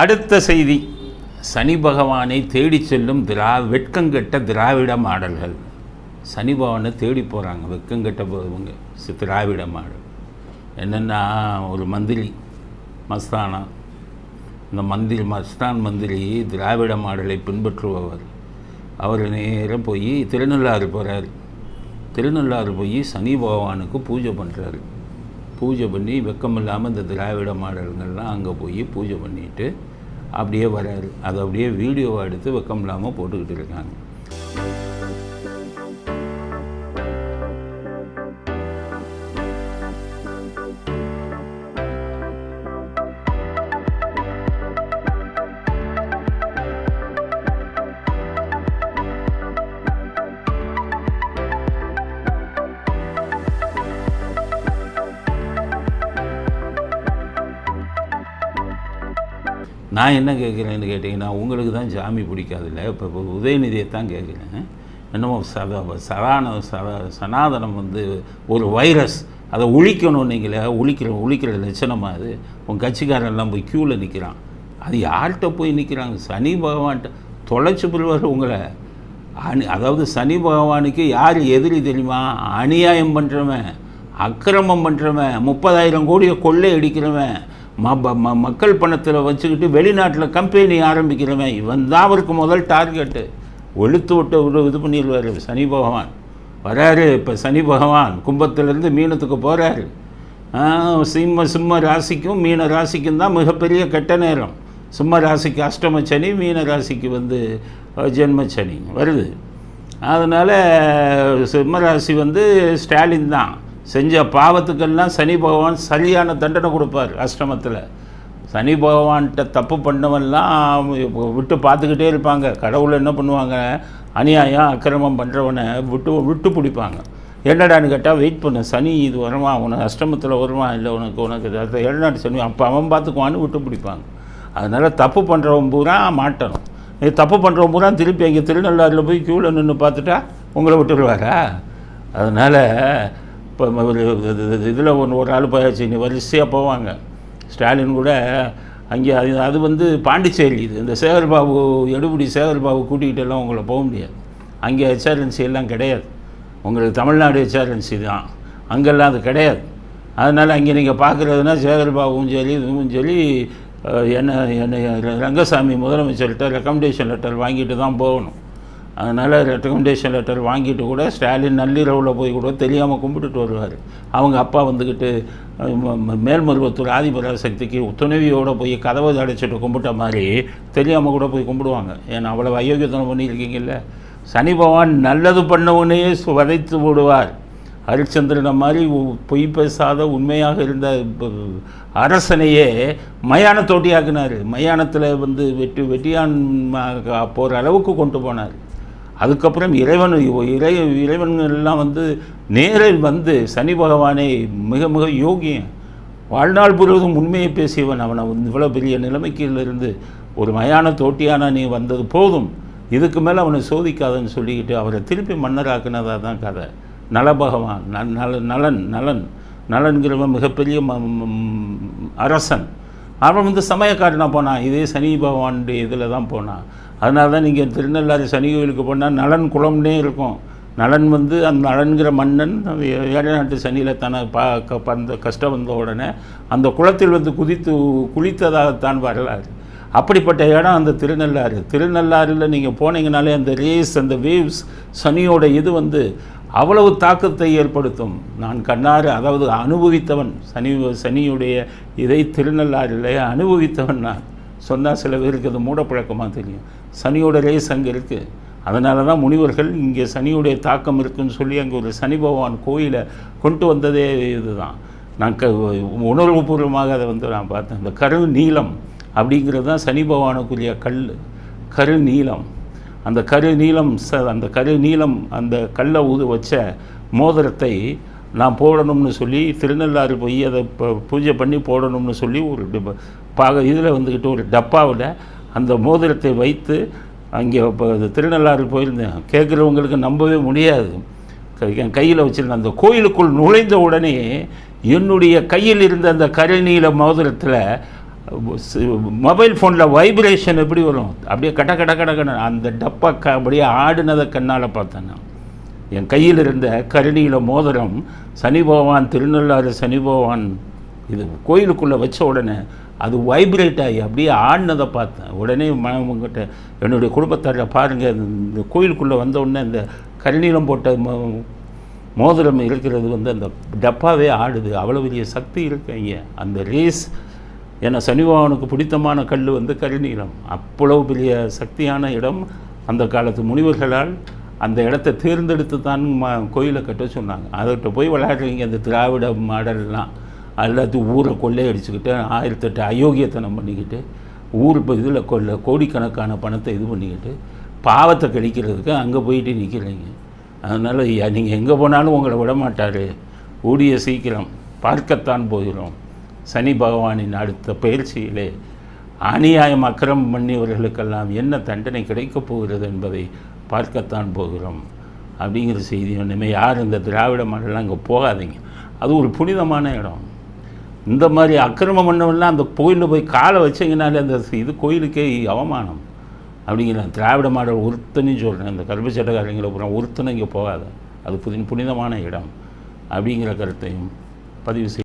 அடுத்த செய்தி. சனி பகவானை தேடி செல்லும் திரா வெட்கங்கெட்ட திராவிட மாடல்கள். சனி பகவானை தேடி போகிறாங்க வெட்கங்கெட்ட போவங்க திராவிட மாடல். என்னென்னா ஒரு மந்திரி மஸ்தானா. இந்த மந்திரி மஸ்தான் மந்திரி திராவிட மாடலை பின்பற்றுபவர். அவர் நேரம் போய் திருநள்ளாறு போகிறார் திருநள்ளாறு போய் சனி பகவானுக்கு பூஜை பண்ணுறாரு பூஜை பண்ணி வெக்கம் இல்லாமல் இந்த திராவிட மாடல்கள்லாம் அங்கே போய் பூஜை பண்ணிட்டு அப்படியே வராரு. அதை அப்படியே வீடியோவை எடுத்து வெக்கம் இல்லாமல் போட்டுக்கிட்டு இருக்காங்க. நான் என்ன கேட்குறேன்னு கேட்டிங்கன்னா உங்களுக்கு தான் ஜாமி பிடிக்காதுல்ல. இப்போ இப்போ உதயநிதியை தான் கேட்குறேன். என்னமோ சத சதான சத சனாதனம் வந்து ஒரு வைரஸ். அதை ஒழிக்கணும் நீங்களே. ஒழிக்கிற ஒழிக்கிற லட்சணமாக அது? உன் கட்சிக்காரெல்லாம் போய் க்யூவில் நிற்கிறான் அது யார்கிட்ட போய் நிற்கிறாங்க சனி பகவான்கிட்ட தொலைச்சி புரிவார் உங்களை. அணி அதாவது சனி பகவானுக்கு யார் எதிரி தெரியுமா? அநியாயம் பண்ணுறவன் அக்கிரமம் பண்ணுறவன் முப்பதாயிரம் கோடியை கொள்ளை அடிக்கிறவன் மக்கள் பணத்தில் வச்சுக்கிட்டு வெளிநாட்டில் கம்பெனி ஆரம்பிக்கிறவன் இவன் தான் அவருக்கு முதல் டார்கெட்டு ஒழுத்து விட்டு ஒரு இது பண்ணிடுவார் சனி பகவான். வராரு இப்போ சனி பகவான் கும்பத்திலேருந்து மீனத்துக்கு போகிறாரு சிம்ம சிம்ம ராசிக்கும் மீன ராசிக்கும் தான் மிகப்பெரிய கெட்ட நேரம். சிம்ம ராசிக்கு அஷ்டம சனி மீன ராசிக்கு வந்து அஹ், ஜென்ம சனி வருது. அதனால் சிம்ம ராசி வந்து ஸ்டாலின் தான். செஞ்ச பாவத்துக்கெல்லாம் சனி பகவான் சரியான தண்டனை கொடுப்பார் அஷ்டமத்தில் சனி பகவான்கிட்ட தப்பு பண்ணவன்லாம் விட்டு பார்த்துக்கிட்டே இருப்பாங்க. கடவுளை என்ன பண்ணுவாங்க? அநியாயம் அக்கிரமம் பண்ணுறவனை விட்டு விட்டு பிடிப்பாங்க. என்னடான்னு கேட்டால் வெயிட் பண்ண. சனி இது வருமா? உனக்கு அஷ்டமத்தில் வருமா? இல்லை உனக்கு உனக்கு ஏழநாட்டு சனி அப்போ அவன் பார்த்துக்குவான்னு விட்டு பிடிப்பாங்க. அதனால் தப்பு பண்ணுறவன் பூரா மாட்டணும். இது தப்பு பண்ணுறவன் பூரா திருப்பி எங்கள் திருநள்ளாறில் போய் க்யூவில் நின்று பார்த்துட்டா உங்களை விட்டுருவாரா? அதனால் இப்போ ஒரு இதில் ஒன்று ஒரு ஆள் போயாச்சு வரிசையாக போவாங்க. ஸ்டாலின் கூட அங்கே அது அது வந்து பாண்டிச்சேரி இது. இந்த சேகர்பாபு எடுபடி சேகர்பாபு கூட்டிகிட்டு எல்லாம் உங்களை போக முடியாது. அங்கே ஹெச்ஆர்என்சி எல்லாம் கிடையாது. உங்களுக்கு தமிழ்நாடு ஹெச்ஆர்என்சி தான். அங்கெல்லாம் அது கிடையாது. அதனால் அங்கே நீங்கள் பார்க்குறதுனா சேகர்பாபுவும் சரி இதுவும் சரி என்ன என்ன ரங்கசாமி முதலமைச்சர்கிட்ட ரெக்கமெண்டேஷன் லெட்டர் வாங்கிட்டு தான் போகணும். அதனால் ரெக்கமெண்டேஷன் லெட்டர் வாங்கிட்டு கூட ஸ்டாலின் நள்ளிரவில் போய் கூட தெரியாமல் கும்பிட்டுட்டு வருவார். அவங்க அப்பா வந்துக்கிட்டு ம- மேல்மருவத்தூர் ஆதிபராசக்திக்கு துணைவியோடு போய் கதவை அடைச்சிட்டு கும்பிட்ட மாதிரி தெரியாமல் கூட போய் கும்பிடுவாங்க. ஏன்னா அவ்வளோ அயோக்கியத்தனம் பண்ணியிருக்கீங்கல்ல. சனி பகவான் நல்லது பண்ணவனையே வதைத்து விடுவார் ஹரிச்சந்திரனை மாதிரி உ- பொய் பேசாத உண்மையாக இருந்த அரசனையே மயான தோட்டியாக்குனார் மயானத்தில் வந்து வெட்டி வெட்டியான் போகிற அளவுக்கு கொண்டு போனார். அதுக்கப்புறம் இறைவன் இறை இறைவன்கள்லாம் வந்து நேரில் வந்து சனி பகவானை மிக மிக யோகியன். வாழ்நாள் முழுவதும் உண்மையை பேசியவன் அவனை. இவ்வளோ பெரிய நிலைமைக்கிலிருந்து ஒரு மயான தோட்டியான நீ வந்தது போதும். இதுக்கு மேலே அவனை சோதிக்காதன்னு சொல்லிக்கிட்டு அவரை திருப்பி மன்னராக்குனதாக தான் கதை. நலபகவான் ந நல நலன் நலன். நலன்கிறவன் மிகப்பெரிய ம அரசன். அவன் வந்து சமயக்காரனாக போனான். இதே சனி பகவானுடைய இதில் தான் போனான். அதனால தான் நீங்கள் திருநள்ளாறு சனி கோயிலுக்கு போனால் நலன் குளம்னே இருக்கும். நலன் வந்து அந்த நலன்கிற மன்னன் ஏழை நாட்டு சனியில் தன பா க- அந்த கஷ்டம் வந்த உடனே அந்த குளத்தில் வந்து குதித்து குளித்ததாகத்தான் வரலாறு. அப்படிப்பட்ட இடம் அந்த திருநள்ளாறு. திருநள்ளாறில் நீங்கள் போனீங்கனாலே அந்த ரேஸ் அந்த வேவ்ஸ் சனியோட இது வந்து அவ்வளவு தாக்கத்தை ஏற்படுத்தும். நான் கண்ணாறு அதாவது அனுபவித்தவன் சனி சனியுடைய இதை திருநள்ளாறிலே அனுபவித்தவன் நான். சொன்னால் சில பேருக்கு அது மூடப்பழக்கமாக தெரியும். சனியோட ரேஸ் அங்கே இருக்குது அதனால தான் முனிவர்கள் இங்கே சனியுடைய தாக்கம் இருக்குன்னு சொல்லி அங்கே ஒரு சனி பகவான் கோயிலை கொண்டு வந்ததே இதுதான். நான் க உணர்வுபூர்வமாக அதை வந்து நான் பார்த்தேன். இந்த கரு நீளம் அப்படிங்கிறது தான் சனி பகவானுக்குரிய கல் கரு நீளம். அந்த கரு நீளம் ச அந்த கரு நீளம் அந்த கல்லை ஊது வச்ச மோதிரத்தை நான் போடணும்னு சொல்லி திருநள்ளாறு போய் அதை பூஜை பண்ணி போடணும்னு சொல்லி ஒரு பாக இதில் வந்துக்கிட்டு ஒரு டப்பாவில் அந்த மோதிரத்தை வைத்து அங்கே இப்போ திருநள்ளாறு போயிருந்தேன். கேட்குறவங்களுக்கு நம்பவே முடியாது. என் கையில் வச்சுருந்தேன் அந்த கோயிலுக்குள் நுழைந்த உடனே என்னுடைய கையில் இருந்த அந்த கருநீல மோதிரத்தில் மொபைல் ஃபோனில் வைப்ரேஷன் எப்படி வரும்? அப்படியே கட கட கட கட அந்த டப்பா க அப்படியே ஆடினதை கண்ணால் பார்த்தேன் நான். என் கையில் இருந்த கருணியில் மோதிரம் சனி பகவான் திருநள்ளாறு சனி பகவான் இது கோயிலுக்குள்ளே வச்ச உடனே அது வைப்ரேட் ஆகி அப்படியே ஆடினதை பார்த்தேன். உடனே உங்ககிட்ட என்னுடைய குடும்பத்தாரில் பாருங்கள் இந்த கோயிலுக்குள்ளே வந்த உடனே இந்த கருநீலம் போட்ட மோ மோதிரம் இருக்கிறது வந்து அந்த டப்பாவே ஆடுது. அவ்வளோ பெரிய சக்தி இருக்கு அந்த ரேஸ் ஏன்னா சனிபகவானுக்கு பிடித்தமான கல் வந்து கருநீலம். அவ்வளவு பெரிய சக்தியான இடம் அந்த காலத்து முனிவர்களால் அந்த இடத்த தேர்ந்தெடுத்து தான் ம கோயிலை கட்ட சொன்னாங்க. அதட்ட போய் விளையாடுறீங்க அந்த திராவிட மாடல்லாம். எல்லாத்தையும் ஊரை கொள்ளையடிச்சுக்கிட்டு ஆயிரத்தெட்டு அயோக்கியத்தனம் பண்ணிக்கிட்டு ஊர் இப்போ இதில் கொள்ள கோடிக்கணக்கான பணத்தை இது பண்ணிக்கிட்டு பாவத்தை கழிக்கிறதுக்கு அங்கே போயிட்டு நிற்கிறீங்க அதனால் நீங்கள் எங்கே போனாலும் உங்களை விட மாட்டார் கூடிய சீக்கிரம் பார்க்கத்தான் போகிறோம். சனி பகவானின் அடுத்த பயிற்சியிலே அநியாயம் அக்கிரமம் பண்ணியவர்களுக்கெல்லாம் என்ன தண்டனை கிடைக்கப் போகிறது என்பதை பார்க்கத்தான் போகிறோம் அப்படிங்கிற செய்தி ஒன்றுமே யார் இந்த திராவிட மாடலாம் அங்கே போகாதீங்க. அது ஒரு புனிதமான இடம். இந்த மாதிரி அக்கிரமம் பண்ணவெல்லாம் அந்த கோயிலில் போய் காலை வச்சிங்கனாலே அந்த இது கோயிலுக்கே அவமானம். அப்படிங்கிற திராவிட மாடல் ஒருத்தனையும் சொல்கிறேன் இந்த கருப்புச்சட்டக்காரங்களை அப்புறம் ஒருத்தனை இங்கே போகாத. அது புதி புனிதமான இடம். அப்படிங்கிற கருத்தையும் பதிவு செய்